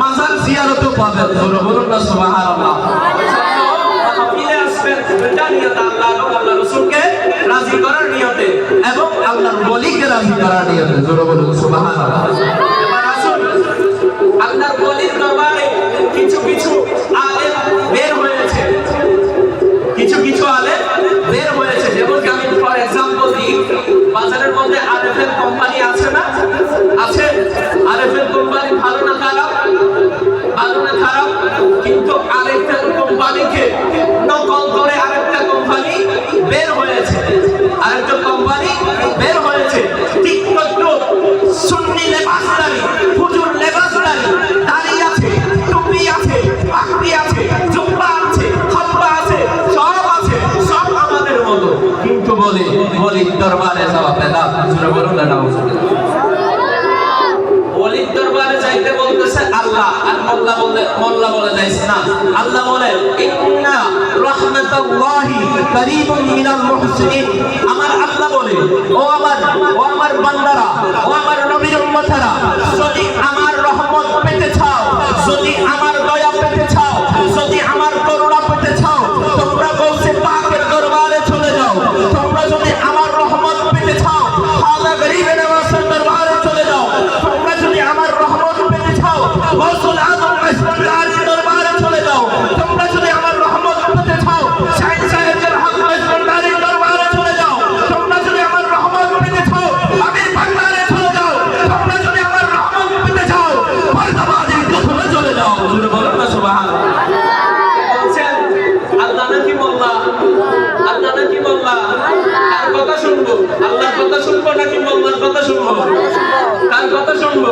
মাজার জিয়ারতও পাবেন বড় বলুন না, সুবহানাল্লাহ। কিছু কিছু আলেম বের হয়েছে। যেমন আমি ফর এক্সাম্পল দিই, বাজারের মধ্যে আরএফএল কোম্পানি আছে না? আছে আরএফএল কোম্পানি ভালো না খারাপ ভালো না খারাপ কিন্তু আরেকটা কোম্পানিকে নকল করে আরেকটা কোম্পানি বের হয়েছে আরেকটা কোম্পানি বের হয়েছে টিকটক সুন্নি লেবাসদারি হুজুর লেবাসদারি দাড়ি আছে, টুপি আছে, পাগড়ি আছে, জুব্বা আছে খব্বা আছে, সব আছে, সব আমাদের মতো। কিন্তু বলে, বলি দরবারে সব পেলাম সুরে বলুন না দরবারে যাইতে বলতেছে আল্লাহ। আর মোল্লা বলে মোল্লা বলে যাইছে না। আল্লাহ বলে, ইন্না রাহমাতাল্লাহি কারীবুম মিনাল মুহসিনিন। আমার আল্লাহ বলে, ও আমার ও আমার বান্দারা, ও আমার নবীর উম্মতেরা, যদি আমার রহমত পেতে চাও, যদি আমার দয়া পেতে আমার করুণা পেতে চাও, তোমরা গৌসে যাও। তোমরা যদি আমার রহমত পেতে চাও দরবারে চলে যাও। তোমরা যদি আমার রহমত চাও শাইখ সাহেবের হক ইসমাইলের দরবারে চলে যাও। তোমরা যদি আমার রহমত চাও আমির ভান্ডারে চলে যাও। যদি আমার রহমত পেতে চাও ফরদাবাদের কোথাও চলে যাও। বলুন না, সুবহানাল্লাহ। আল্লাহ নাকি মোল্লা? কার কথা শুনব? আল্লাহর কথা শুনব নাকি মোল্লার কথা শুনব? কার কথা শুনব?